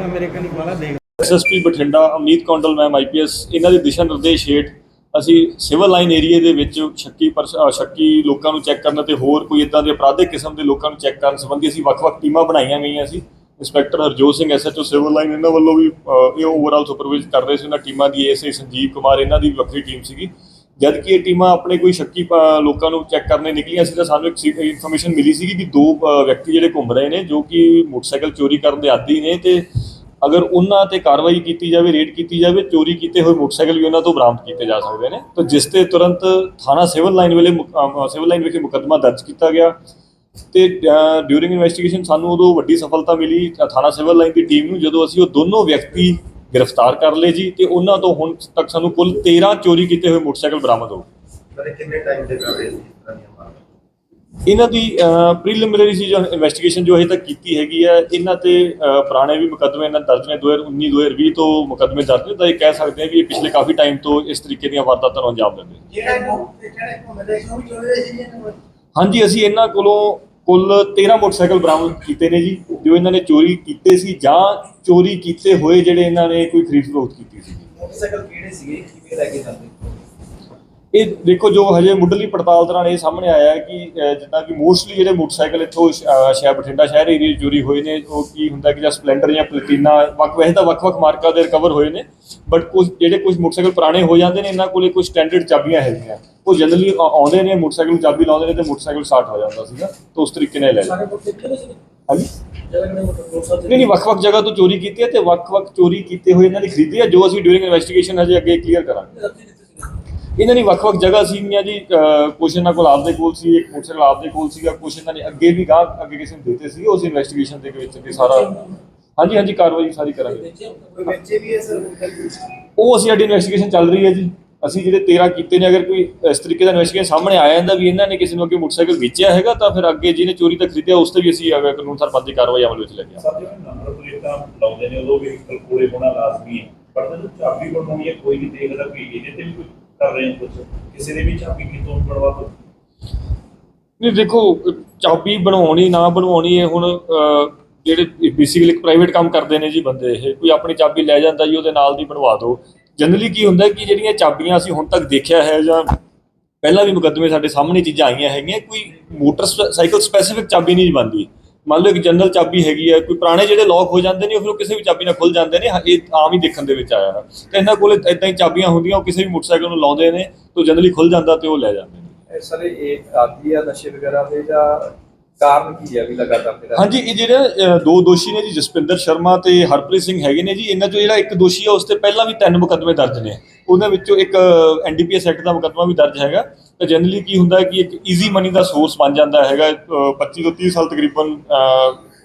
ਤਾਂ ਮੇਰੇ ਕੋਲ ਵਾਲਾ ਦੇਖ। SSP Bathinda Amneet Kondal ma'am IPS ਇਹਨਾਂ ਦੇ ਦਿਸ਼ਾ ਨਿਰਦੇਸ਼ ਹੇਠ ਅਸੀਂ ਸਿਵਲ ਲਾਈਨ ਏਰੀਆ ਦੇ ਵਿੱਚ ਸ਼ੱਕੀ ਪਰਸ- ਅ, ਸ਼ੱਕੀ ਲੋਕਾਂ ਨੂੰ ਚੈੱਕ ਕਰਨ ਅਤੇ ਹੋਰ ਕੋਈ ਇਦਾਂ ਦੇ ਅਪਰਾਧਿਕ ਕਿਸਮ ਦੇ ਲੋਕਾਂ ਨੂੰ ਚੈੱਕ ਕਰਨ ਸੰਬੰਧੀ ਅਸੀਂ ਵੱਖ-ਵੱਖ ਟੀਮਾਂ ਬਣਾਈਆਂ ਗਈਆਂ ਸੀ। Inspector Harjot Singh SHO civil line ਇਹਨਾਂ ਵੱਲੋਂ ਵੀ ਅ, ਇਹ ਓਵਰਆਲ ਸੁਪਰਵਾਈਜ਼ ਕਰ ਰਹੇ ਸੀ। ਉਹਨਾਂ ਟੀਮਾਂ ਦੀ ਐਸਏ ਸੰਜੀਵ ਕੁਮਾਰ ਇਹਨਾਂ ਦੀ ਵੀ ਵੱਖਰੀ ਟੀਮ ਸੀਗੀ। ਜਦ ਕਿ ਇਹ ਟੀਮਾਂ ਆਪਣੇ ਕੋਈ ਸ਼ੱਕੀ ਲੋਕਾਂ ਨੂੰ ਚੈੱਕ ਕਰਨੇ ਨਿਕਲੀਆਂ ਸੀ ਤਾਂ ਸਾਨੂੰ ਇੱਕ ਇਨਫੋਰਮੇਸ਼ਨ ਮਿਲੀ ਸੀ ਕਿ ਦੋ ਵਿਅਕਤੀ ਜਿਹੜੇ ਘੁੰਮ ਰਹੇ ਨੇ, ਜੋ ਕਿ ਮੋਟਰਸਾਈਕਲ ਚੋਰੀ ਕਰਨ ਦੇ ਆਦੀ ਨੇ ਤੇ ਅਗਰ ਉਹਨਾਂ ਤੇ ਕਾਰਵਾਈ ਕੀਤੀ ਜਾਵੇ, ਰੇਡ ਕੀਤੀ ਜਾਵੇ, ਚੋਰੀ ਕੀਤੇ ਹੋਏ ਮੋਟਰਸਾਈਕਲ ਵੀ ਉਹਨਾਂ ਤੋਂ ਬਰਾਮਦ ਕੀਤੇ ਜਾ ਸਕਦੇ ਨੇ। ਤਾਂ ਜਿਸ ਤੇ ਤੁਰੰਤ ਥਾਣਾ ਸਿਵਲ ਲਾਈਨ ਵੇਲੇ ਮੁਕ- ਸਿਵਲ ਲਾਈਨ ਵਿਖੇ ਮੁਕੱਦਮਾ ਦਰਜ ਕੀਤਾ ਗਿਆ ਤੇ ਡਿਊਰਿੰਗ ਇਨਵੈਸਟੀਗੇਸ਼ਨ ਸਾਨੂੰ ਉਦੋਂ ਵੱਡੀ ਸਫਲਤਾ ਮਿਲੀ ਥਾਣਾ ਸਿਵਲ ਲਾਈਨ ਦੀ ਟੀਮ ਨੂੰ, ਜਦੋਂ ਅਸੀਂ ਉਹ ਦੋਨੋਂ ਵਿਅਕਤੀ ਗ੍ਰਿਫਤਾਰ ਕਰ ਲਏ ਜੀ ਤੇ ਉਹਨਾਂ ਤੋਂ ਹੁਣ ਤੱਕ ਸਾਨੂੰ ਕੁੱਲ 13 ਚੋਰੀ ਕੀਤੇ ਹੋਏ ਮੋਟਰਸਾਈਕਲ ਬਰਾਮਦ ਹੋ ਗਏ। ਕਿੰਨੇ ਟਾਈਮ ਦੇ ਇਹਨਾਂ ਦੀ ਪ੍ਰੀਲਿਮਿਨਰੀ ਸੀ ਜੋ ਇਨਵੈਸਟੀਗੇਸ਼ਨ ਜੋ ਹਜੇ ਤੱਕ ਕੀਤੀ ਹੈਗੀ ਹੈ ਇਹਨਾਂ ਤੇ ਪੁਰਾਣੇ ਵੀ ਮੁਕੱਦਮੇ ਇਹਨਾਂ ਦਰਜ ਨੇ 2019 2020 ਤੋਂ ਮੁਕੱਦਮੇ ਦਰਜ ਨੇ ਤਾਂ ਇਹ ਕਹਿ ਸਕਦੇ ਹਾਂ ਵੀ ਇਹ ਪਿਛਲੇ ਕਾਫੀ ਟਾਈਮ ਤੋਂ ਇਸ ਤਰੀਕੇ ਦੀਆਂ ਵਾਰਦਾਤਾਂ ਨੂੰ ਅੰਜਾਮ ਦਿੰਦੇ ਨੇ। ਜਿਹੜਾ ਜਿਹੜਾ ਘੁੰਮਦੇ ਸੀ ਉਹ ਵੀ ਚੋਰੀ ਹੋਏ ਸੀ ਜੀ ਇਹਨਾਂ ਕੋਲ? ਹਾਂਜੀ ਅਸੀਂ ਇਹਨਾਂ ਕੋਲੋਂ ਕੁੱਲ 13 ਮੋਟਰਸਾਈਕਲ ਬਰਾਮਦ ਕੀਤੇ ਨੇ ਜੀ ਜੋ ਇਹਨਾਂ ਨੇ ਚੋਰੀ ਕੀਤੇ ਸੀ ਜਾਂ ਚੋਰੀ ਕੀਤੇ ਹੋਏ ਜਿਹੜੇ ਇਹਨਾਂ ਨੇ ਕੋਈ ਖਰੀਦ ਫਰੋਖਤ ਕੀਤੀ ਸੀ। ਮੋਟਰਸਾਈਕਲ ਕਿਹੜੇ ਸੀਗੇ? ਕਿਵੇਂ ਲੈ ਕੇ ਜਾਂਦੇ? ਇਹ ਦੇਖੋ ਜੋ ਹਜੇ ਮੁੱਢਲੀ ਪੜਤਾਲ ਦੌਰਾਨ ਇਹ ਸਾਹਮਣੇ ਆਇਆ ਹੈ ਕਿ ਜਿੱਦਾਂ ਕਿ ਮੋਸਟਲੀ ਜਿਹੜੇ ਮੋਟਰਸਾਈਕਲ ਇੱਥੋਂ ਸ਼ਹਿਰ ਬਠਿੰਡਾ ਸ਼ਹਿਰ ਏਰੀਆ ਚੋਰੀ ਹੋਏ ਨੇ ਉਹ ਕੀ ਹੁੰਦਾ ਕਿ ਜਾਂ ਸਪਲੈਂਡਰ ਜਾਂ ਪਲੈਟੀਨਾ ਵੱਖ ਵੈਸੇ ਤਾਂ ਵੱਖ-ਵੱਖ ਮਾਰਕਾ ਦੇ ਰਿਕਵਰ ਹੋਏ ਨੇ ਬਟ ਕੁਝ ਜਿਹੜੇ ਕੁਝ ਮੋਟਰਸਾਈਕਲ ਪੁਰਾਣੇ ਹੋ ਜਾਂਦੇ ਨੇ ਇਹਨਾਂ ਕੋਲੇ ਕੁਝ ਸਟੈਂਡਰਡ ਚਾਬੀਆਂ ਹੈਗੀਆਂ। ਉਹ ਜਨਰਲੀ ਆਉਂਦੇ ਨੇ ਮੋਟਰਸਾਈਕਲ ਨੂੰ ਚਾਬੀ ਲਾਉਂਦੇ ਨੇ ਤੇ ਮੋਟਰਸਾਈਕਲ ਸਟਾਰਟ ਹੋ ਜਾਂਦਾ ਸੀਗਾ ਤਾਂ ਉਸ ਤਰੀਕੇ ਨਾਲ ਲੈ ਹਾਂਜੀ? ਮੋਟਰਸਾਈਕਲ ਨਹੀਂ ਨਹੀਂ ਵੱਖ-ਵੱਖ ਜਗ੍ਹਾ ਤੋਂ ਚੋਰੀ ਕੀਤੀ ਹੈ ਤੇ ਵੱਖ-ਵੱਖ ਚੋਰੀ ਕੀਤੇ ਹੋਏ ਇਹਨਾਂ ਦੀ ਖਰੀਦੀ ਹੈ ਜੋ ਅਸੀਂ ਡਿਊਰਿੰਗ ਇਨਵੈਸਟੀਗੇਸ਼ਨ ਹਜੇ ਅੱਗੇ ਕਲੀਅਰ ਕਰਾਂਗੇ। ਇਹਨਾਂ ਦੀ ਵੱਖ-ਵੱਖ ਜਗ੍ਹਾ ਸੀਗੀਆਂ ਜੀ ਕੁਛ ਇਹਨਾਂ ਕੋਲ ਆਪਦੇ ਕੋਲ ਸੀ ਇੱਕ ਮੋਟਰਸਾਈਕਲ ਆਪਦੇ ਕੋਲ ਸੀਗਾ ਕੁਛ ਇਹਨਾਂ ਨੇ ਅੱਗੇ ਵੀ ਗਾਹ ਅੱਗੇ ਕਿਸੇ ਨੂੰ ਦਿੱਤੇ ਸੀ ਉਸ ਇਨਵੈਸਟੀਗੇਸ਼ਨ ਦੇ ਵਿੱਚ ਵੀ ਸਾਰਾ ਹਾਂਜੀ ਹਾਂਜੀ ਕਾਰਵਾਈ ਸਾਰੀ ਕਰਾਂਗੇ। ਵੇਚੇ ਕੋਈ ਵੇਚੇ ਵੀ ਹੈ ਸਰ? ਉਹ ਅਸੀਂ ਸਾਡੀ ਇਨਵੈਸਟੀਗੇਸ਼ਨ ਚੱਲ ਰਹੀ ਹੈ ਜੀ। ਅਸੀਂ ਜਿਹੜੇ 13 ਕੀਤੇ ਨੇ ਅਗਰ ਕੋਈ ਇਸ ਤਰੀਕੇ ਦਾ ਇਨਵੈਸਟੀਗੇਸ਼ਨ ਸਾਹਮਣੇ ਆਇਆ ਜਾਂਦਾ ਵੀ ਇਹਨਾਂ ਨੇ ਕਿਸੇ ਨੂੰ ਅੱਗੇ ਮੋਟਰਸਾਈਕਲ ਵੇਚਿਆ ਹੈਗਾ ਤਾਂ ਫਿਰ ਅੱਗੇ ਜਿਹਨੇ ਚੋਰੀ ਤਾਂ ਖਰੀਦਿਆ ਉਸ ਤੇ ਵੀ ਅਸੀਂ ਅਗਰ ਕਾਨੂੰਨ ਸਰ ਬੰਦੀ ਕਾਰਵਾਈ ਅਮਲ ਵਿੱਚ ਲੈ ਆਵਾਂਗੇ। ਸਭ ਜਿਹੜੇ ਨੰਬਰ ਪਲੇਟਾਂ ਲਾਉਂਦੇ ਨੇ ਉਦੋਂ ਵੀ ਕੋਲੇ ਹੋਣਾ ਲਾਜ਼ਮੀ ਹੈ। ਪਰ ਜਦੋਂ ਚਾਬੀ ਬਣਾਉਣੀ ਹੈ ਕੋਈ ਨਹੀਂ ਦੇਖਦਾ ਵੀ ਇਹਦੇ ਤੇ ਵੀ ਕੋਈ ਕਰ ਰਹੇ ਹੋ ਕੁਝ ਕਿਸੇ ਦੇ ਵੀ ਚਾਬੀ ਕਿਤੋਂ ਬਣਵਾ ਦੋ ਨਹੀਂ ਦੇਖੋ ਚਾਬੀ ਬਣਾਉਣੀ ਨਾ ਬਣਵਾਉਣੀ ਇਹ ਹੁਣ ਜਿਹੜੇ ਬੇਸਿਕਲੀ ਇੱਕ ਪ੍ਰਾਈਵੇਟ ਕੰਮ ਕਰਦੇ ਨੇ ਜੀ ਬੰਦੇ ਇਹ। ਕੋਈ ਆਪਣੀ ਚਾਬੀ ਲੈ ਜਾਂਦਾ ਜੀ ਉਹਦੇ ਨਾਲ ਦੀ ਬਣਵਾ ਦਿਓ। ਜਨਰਲੀ ਕੀ ਹੁੰਦਾ ਕਿ ਜਿਹੜੀਆਂ ਚਾਬੀਆਂ ਅਸੀਂ ਹੁਣ ਤੱਕ ਦੇਖਿਆ ਹੈ ਜਾਂ ਪਹਿਲਾਂ ਵੀ ਮੁਕੱਦਮੇ ਸਾਡੇ ਸਾਹਮਣੇ ਚੀਜ਼ਾਂ ਆਈਆਂ ਹੈਗੀਆਂ, ਕੋਈ ਮੋਟਰਸਾਈਕਲ ਸਪੈਸੀਫਿਕ ਚਾਬੀ ਨਹੀਂ ਬਣਦੀ। ਮੰਨ ਲਓ ਇੱਕ ਜਨਰਲ ਚਾਬੀ ਹੈਗੀ ਹੈ, ਕੋਈ ਪੁਰਾਣੇ ਜਿਹੜੇ ਲੌਕ ਹੋ ਜਾਂਦੇ ਨੇ, ਉਹ ਫਿਰ ਕਿਸੇ ਵੀ ਚਾਬੀ ਨਾਲ ਖੁੱਲ ਜਾਂਦੇ ਨੇ ਇਹ ਆਮ ਹੀ ਦੇਖਣ ਦੇ ਵਿੱਚ ਆਇਆ ਹੈ ਤੇ ਇਹਨਾਂ ਕੋਲ ਇਦਾਂ ਹੀ ਚਾਬੀਆਂ ਹੁੰਦੀਆਂ, ਉਹ ਕਿਸੇ ਵੀ ਮੋਟਰਸਾਈਕਲ ਨੂੰ ਲਾਉਂਦੇ ਨੇ, ਤਾਂ ਜਨਰਲੀ ਖੁੱਲ ਜਾਂਦਾ ਤੇ ਉਹ ਲੈ ਜਾਂਦੇ ਨੇ। ਸਰ ਇਹ ਆਦੀ ਆ, ਨਸ਼ੇ ਵਗੈਰਾ ਦੇ ਜਾਂ ਕਾਰਨ ਕੀ ਹੈ ਵੀ ਲਗਾਤਾਰ ਤੇਰਾ ਹਾਂਜੀ ਇਹ ਜਿਹੜੇ ਦੋ ਦੋਸ਼ੀ ਨੇ ਜੀ ਜਸਪਿੰਦਰ ਸ਼ਰਮਾ ਤੇ ਹਰਪ੍ਰੀਤ ਸਿੰਘ ਹੈਗੇ ਨੇ ਜੀ ਇਹਨਾਂ ਚੋਂ ਜਿਹੜਾ ਇੱਕ ਦੋਸ਼ੀ ਹੈ ਉਸ ਤੇ ਪਹਿਲਾਂ ਵੀ ਤਿੰਨ ਮੁਕੱਦਮੇ ਦਰਜ ਨੇ। ਉਹਨਾਂ ਵਿੱਚੋਂ ਇੱਕ ਐਨਡੀਪੀਐਸ ਐਕਟ ਦਾ ਮੁਕੱਦਮਾ ਵੀ ਦਰਜ ਹੈਗਾ। ਤਾਂ ਜਨਰਲੀ ਕੀ ਹੁੰਦਾ ਕਿ ਇੱਕ ਈਜ਼ੀ ਮਨੀ ਦਾ ਸੋਰਸ ਬਣ ਜਾਂਦਾ ਹੈਗਾ ਅਹ, 25 ਤੋਂ 30 ਸਾਲ ਤਕਰੀਬਨ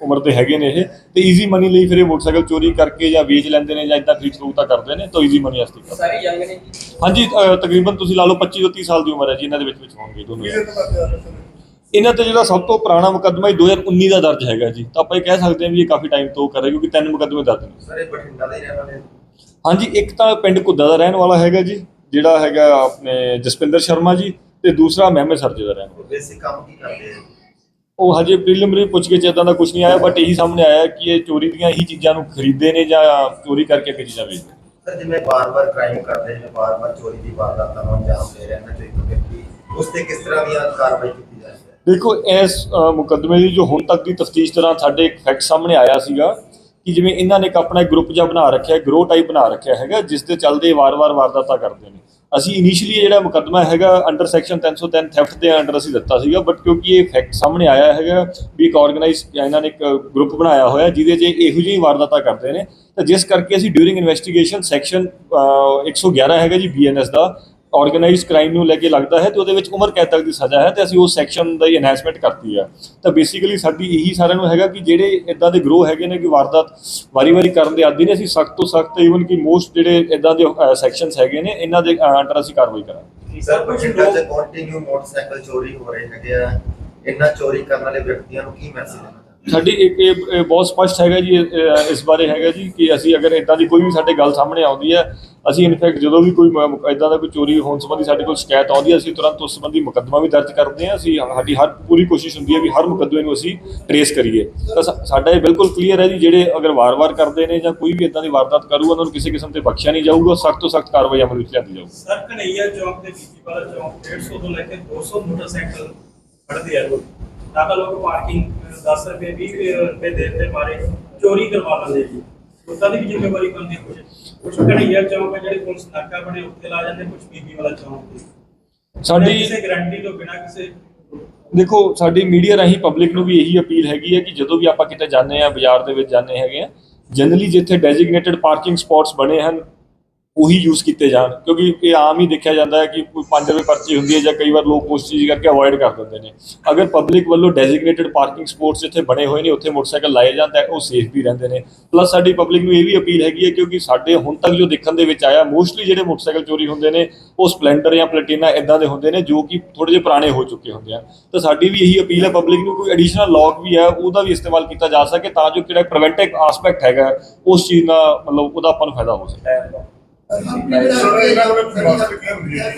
ਉਮਰ ਦੇ ਹੈਗੇ ਨੇ ਇਹ। ਤੇ ਈਜ਼ੀ ਮਨੀ ਲਈ ਫਿਰ ਇਹ ਮੋਟਰਸਾਈਕਲ ਚੋਰੀ ਕਰਕੇ ਜਾਂ ਵੇਚ ਲੈਂਦੇ ਨੇ ਜਾਂ ਇਦਾਂ ਖਰੀਦ ਫਰੋਖਤ ਕਰਦੇ ਨੇ ਤਾਂ ਈਜ਼ੀ ਮਨੀ ਵਾਸਤੇ ਕਰਦੇ ਸਾਰੇ ਯੰਗ ਨੇ ਜੀ। ਹਾਂਜੀ ਤਕਰੀਬਨ ਤੁਸੀਂ ਲਾ ਲਓ 25 ਤੋਂ 30 ਸਾਲ ਦੀ ਉਮਰ ਹੈ ਜੀ ਇਹਨਾਂ ਦੇ ਵਿੱਚ ਵਿੱਚ ਹੋਣਗੇ ਦੋਨੋਂ ਇਹਨਾਂ ਤੇ ਜਿਹੜਾ ਸਭ ਤੋਂ ਪੁਰਾਣਾ ਮੁਕੱਦਮਾ ਹੀ 2019 ਦਾ ਦਰਜ ਹੈਗਾ ਜੀ। ਤਾਂ ਆਪਾਂ ਇਹ ਕਹਿ ਸਕਦੇ ਹਾਂ ਵੀ ਇਹ ਕਾਫੀ ਟਾਈਮ ਤੋਂ ਕਰ ਰਹੇ ਕਿਉਂਕਿ ਤਿੰਨ ਮੁਕੱਦਮੇ ਦਰਜ ਨੇ। ਸਰ ਇਹ ਬਠਿੰਡਾ ਦੇ ਹੀ ਰਹਿਣ ਵਾਲੇ ਹਾਂਜੀ ਇੱਕ ਤਾਂ ਪਿੰਡ ਘੁੱਦਾ ਦਾ ਰਹਿਣ ਵਾਲਾ ਹੈਗਾ ਜੀ ਜਿਹੜਾ ਹੈਗਾ ਆਪਣੇ ਜਸਪਿੰਦਰ ਸ਼ਰਮਾ ਜੀ ਤੇ ਦੂਸਰਾ ਮਹਿਮਦ ਸਰਜੇ ਦਾ ਰਹਿਣ ਵਾਲਾ। ਬੇਸਿਕ ਕੰਮ ਕੀ ਕਰਦੇ ਆ? ਉਹ ਹਜੇ ਪ੍ਰੀਲਿਮਿਨਰੀ ਪੁੱਛ ਕੇ ਇਦਾਂ ਦਾ ਕੁਝ ਨਹੀਂ ਆਇਆ ਬਟ ਇਹੀ ਸਾਹਮਣੇ ਆਇਆ ਕਿ ਇਹ ਚੋਰੀ ਦੀਆਂ ਹੀ ਚੀਜ਼ਾਂ ਨੂੰ ਖਰੀਦਦੇ ਨੇ ਜਾਂ ਚੋਰੀ ਕਰਕੇ ਅੱਗੇ ਚੀਜ਼ਾਂ ਵੇਚਦੇ ਨੇ। ਸਰ ਜਿਵੇਂ ਬਾਰ-ਬਾਰ ਕ੍ਰਾਈਮ ਕਰਦੇ ਨੇ ਬਾਰ-ਬਾਰ ਚੋਰੀ ਦੀ ਵਾਰਦਾਤਾਂ ਨੂੰ ਅੰਜਾਮ ਦੇ ਰਹੇ ਨੇ ਜੋ ਇੱਕ ਵਿਅਕਤੀ ਉਸ ਤੇ ਕਿਸ ਤਰ੍ਹਾਂ ਦੀ ਕਾਰਵਾਈ ਕੀਤੀ ਦੇਖੋ, ਇਸ ਮੁਕੱਦਮੇ ਦੀ ਜੋ ਹੁਣ ਤੱਕ ਦੀ ਤਫਤੀਸ਼ ਦੌਰਾਨ ਸਾਡੇ ਇੱਕ ਫੈਕਟ ਸਾਹਮਣੇ ਆਇਆ ਸੀਗਾ ਕਿ ਜਿਵੇਂ ਇਹਨਾਂ ਨੇ ਇੱਕ ਆਪਣਾ ਗਰੁੱਪ ਜਿਹਾ ਬਣਾ ਰੱਖਿਆ ਗਰੋ ਟਾਈਪ ਬਣਾ ਰੱਖਿਆ ਹੈਗਾ, ਜਿਸ ਦੇ ਚੱਲਦੇ ਵਾਰ-ਵਾਰ ਵਾਰਦਾਤਾਂ ਕਰਦੇ ਨੇ। ਅਸੀਂ ਇਨੀਸ਼ੀਅਲੀ ਜਿਹੜਾ ਮੁਕੱਦਮਾ ਹੈਗਾ ਅੰਡਰ ਸੈਕਸ਼ਨ 303 ਥੈਫਟ ਦੇ ਅੰਡਰ ਅਸੀਂ ਦਿੱਤਾ ਸੀਗਾ ਬਟ ਕਿਉਂਕਿ ਇਹ ਫੈਕਟ ਸਾਹਮਣੇ ਆਇਆ ਹੈਗਾ ਵੀ ਇੱਕ ਆਰਗੇਨਾਈਜ਼ ਇਹਨਾਂ ਨੇ ਇੱਕ ਗਰੁੱਪ ਬਣਾਇਆ ਹੋਇਆ, ਜਿਹਦੇ 'ਚ ਇਹੋ ਜਿਹੀ ਵਾਰਦਾਤਾਂ ਕਰਦੇ ਨੇ। ਤਾਂ ਜਿਸ ਕਰਕੇ ਅਸੀਂ ਡਿਊਰਿੰਗ ਇਨਵੈਸਟੀਗੇਸ਼ਨ ਸੈਕਸ਼ਨ 111 ਹੈਗਾ ਜੀ ਬੀਐਨਐਸ ਦਾ ਆਰਗੇਨਾਈਜ਼ਡ ਕ੍ਰਾਈਮ ਨੂੰ ਲੈ ਕੇ ਲੱਗਦਾ ਹੈ ਤੇ ਉਹਦੇ ਵਿੱਚ ਉਮਰ ਕੈਦ ਤੱਕ ਦੀ ਸਜ਼ਾ ਹੈ ਤੇ ਅਸੀਂ ਉਸ ਸੈਕਸ਼ਨ ਦਾ ਹੀ ਐਨਹਾਂਸਮੈਂਟ ਕਰਤੀ ਆ। ਤਾਂ ਬੇਸਿਕਲੀ ਸਾਡੀ ਇਹੀ ਸਾਰਿਆਂ ਨੂੰ ਹੈਗਾ ਕਿ ਜਿਹੜੇ ਇਦਾਂ ਦੇ ਗਰੋਹ ਹੈਗੇ ਨੇ ਕਿ ਵਾਰਦਾਤ ਵਾਰੀ-ਵਾਰੀ ਕਰਨ ਦੇ ਆਦੀ ਨੇ ਅਸੀਂ ਸਖਤ ਤੋਂ ਸਖਤ ਈਵਨ ਕਿ ਮੋਸਟ ਜਿਹੜੇ ਇਦਾਂ ਦੇ ਸੈਕਸ਼ਨਸ ਹੈਗੇ ਨੇ ਇਹਨਾਂ ਦੇ ਅੰਡਰ ਅਸੀਂ ਕਾਰਵਾਈ ਕਰਾਂਗੇ। ਸਰ ਬਠਿੰਡਾ 'ਚ ਕੰਟੀਨਿਊ ਮੋਟਰਸਾਈਕਲ ਚੋਰੀ ਹੋ ਰਹੇ ਹੈਗੇ ਆ। ਇੰਨਾ ਚੋਰੀ ਕਰਨ ਵਾਲੇ ਵਿਅਕਤੀਆਂ ਨੂੰ ਕੀ ਮੈਸੇਜ ਦੇਣਾ ਸਾਡੀ ਇੱਕ ਇਹ ਇਹ ਬਹੁਤ ਸਪਸ਼ਟ ਹੈਗਾ ਜੀ ਇਹ, ਇਹ, ਇਸ ਬਾਰੇ ਹੈਗਾ ਜੀ ਕਿ ਅਸੀਂ ਅਗਰ ਇਦਾਂ ਦੀ ਕੋਈ ਵੀ ਸਾਡੇ ਗੱਲ ਸਾਹਮਣੇ ਆਉਂਦੀ ਹੈ ਅਸੀਂ ਇਨਫੈਕਟ ਜਦੋਂ ਵੀ ਕੋਈ ਇਦਾਂ ਦਾ ਕੋਈ ਚੋਰੀ ਹੋਣ ਸੰਬੰਧੀ ਸਾਡੇ ਕੋਲ ਸ਼ਿਕਾਇਤ ਆਉਂਦੀ ਹੈ ਅਸੀਂ ਤੁਰੰਤ ਉਸ ਸੰਬੰਧੀ ਮੁਕੱਦਮਾ ਵੀ ਦਰਜ ਕਰਦੇ ਹਾਂ ਅਸੀਂ ਸਾਡੀ ਹਰ ਪੂਰੀ ਕੋਸ਼ਿਸ਼ ਹੁੰਦੀ ਹੈ ਵੀ ਹਰ ਮੁਕੱਦਮੇ ਨੂੰ ਅਸੀਂ ਟਰੇਸ ਕਰੀਏ। ਤਾਂ ਸਾ- ਸਾਡਾ ਇਹ ਬਿਲਕੁਲ ਕਲੀਅਰ ਹੈ ਜੀ ਜਿਹੜੇ ਅਗਰ ਵਾਰ-ਵਾਰ ਕਰਦੇ ਨੇ ਜਾਂ ਕੋਈ ਵੀ ਇਦਾਂ ਦੀ ਵਾਰਦਾਤ ਕਰੂਗਾ ਉਹਨਾਂ ਨੂੰ ਕਿਸੇ ਕਿਸਮ ਤੇ ਬਖਸ਼ਿਆ ਨਹੀਂ ਜਾਊਗਾ ਸਖਤ ਤੋਂ ਸਖਤ ਕਾਰਵਾਈ ਅਮਲ ਵਿੱਚ ਲਿਆਂਦੀ ਜਾਊਗੀ। ਸਰ ਕਨਈਆ ਚੌਕ ਤੇ ਬੀਬੀ ਵਾਲਾ ਚੌਕ 150 ਤੋਂ ਲੈ ਕੇ 200 ਮੋਟਰਸਾਈਕਲ ਖੜਦੇ ਆ ਲੋਕ। ਤਾਂ ਤਾਂ ਲੋਕ ਪਾਰਕਿੰਗ 10 ਰੁਪਏ 20 ਰੁਪਏ ਦੇ ਦੇ ਮਾਰੇ ਚੋਰੀ ਕਰਵਾ ਲੈਂਦੇ ਜੀ। ਲੋਕਾਂ ਦੀ ਵੀ ਜ਼ਿੰਮੇਵਾਰੀ ਬਣਦੀ ਕੁਝ। ਕੁਝ ਕਨਈਆ ਚੌਕ ਹੈ ਜਿਹੜੇ ਪੁਲਿਸ ਨਾਕਾ ਬਣੇ ਉੱਤੇ ਲਾ ਜਾਂਦੇ ਕੁਝ ਬੀਬੀ ਵਾਲਾ ਚੌਕ ਤੇ। ਸਾਡੀ ਕਿਸੇ ਗਾਰੰਟੀ ਤੋਂ ਬਿਨਾਂ ਕਿਸੇ ਦੇਖੋ ਸਾਡੀ ਮੀਡੀਆ ਰਾਹੀਂ ਪਬਲਿਕ ਨੂੰ ਵੀ ਇਹੀ ਅਪੀਲ ਹੈਗੀ ਹੈ ਕਿ ਜਦੋਂ ਵੀ ਆਪਾਂ ਕਿਤੇ ਜਾਂਦੇ ਆ ਬਾਜ਼ਾਰ ਦੇ ਵਿੱਚ ਜਾਂਦੇ ਹੈਗੇ ਆ ਜਨਰਲੀ ਜਿੱਥੇ ਡੈਜ਼ਿਗਨੇਟਡ ਪਾਰਕਿੰਗ ਸਪੌਟਸ ਬਣੇ ਹਨ ਉਹੀ ਯੂਜ਼ ਕੀਤੇ ਜਾਣ, ਕਿਉਂਕਿ ਇਹ ਆਮ ਹੀ ਦੇਖਿਆ ਜਾਂਦਾ ਹੈ ਕਿ ਕੋਈ 5 ਰੁਪਏ ਪਰਚੀ ਹੁੰਦੀ ਹੈ ਜਾਂ ਕਈ ਵਾਰ ਲੋਕ ਉਸ ਚੀਜ਼ ਕਰਕੇ ਅਵੋਇਡ ਕਰ ਦਿੰਦੇ ਨੇ। ਅਗਰ ਪਬਲਿਕ ਵੱਲੋਂ ਡੈਜ਼ਿਗਨੇਟਡ ਪਾਰਕਿੰਗ ਸਪੋਟਸ ਜਿੱਥੇ ਬਣੇ ਹੋਏ ਨੇ, ਉੱਥੇ ਮੋਟਰਸਾਈਕਲ ਲਾਏ ਜਾਂਦਾ ਆ ਉਹ ਸੇਫ ਵੀ ਰਹਿੰਦੇ ਨੇ। ਪਲੱਸ ਸਾਡੀ ਪਬਲਿਕ ਨੂੰ ਇਹ ਵੀ ਅਪੀਲ ਹੈਗੀ ਹੈ, ਕਿਉਂਕਿ ਸਾਡੇ ਹੁਣ ਤੱਕ ਜੋ ਦੇਖਣ ਦੇ ਵਿੱਚ ਆਇਆ ਮੋਸਟਲੀ ਜਿਹੜੇ ਮੋਟਰਸਾਈਕਲ ਚੋਰੀ ਹੁੰਦੇ ਨੇ, ਉਹ ਸਪਲੈਂਡਰ ਜਾਂ ਪਲੈਟੀਨਾ ਇਦਾਂ ਦੇ ਹੁੰਦੇ ਨੇ, ਜੋ ਕਿ ਥੋੜੇ ਜਿਹੇ ਪੁਰਾਣੇ ਹੋ ਚੁੱਕੇ ਹੁੰਦੇ ਆ। ਤਾਂ ਸਾਡੀ ਵੀ ਇਹੀ ਅਪੀਲ ਹੈ ਪਬਲਿਕ ਨੂੰ ਕੋਈ ਐਡੀਸ਼ਨਲ ਲੌਕ ਵੀ ਹੈ, ਉਹਦਾ ਵੀ ਇਸਤੇਮਾਲ ਕੀਤਾ ਜਾ ਸਕੇ, ਤਾਂ ਜੋ ਜਿਹੜਾ ਪ੍ਰੀਵੈਂਟਿਵ ਆਸਪੈਕਟ ਹੈਗਾ, ਉਸ ਚੀਜ਼ ਦਾ ਮਤਲਬ ਉਹਦਾ ਆਪਾਂ ਨੂੰ ਫਾਇਦਾ ਹੋ ਸਕੇ। ਸਰ ਇਹਨਾਂ ਵਿੱਚ ਫਸਟ ਕੀ ਹੁੰਦੀ ਹੈ?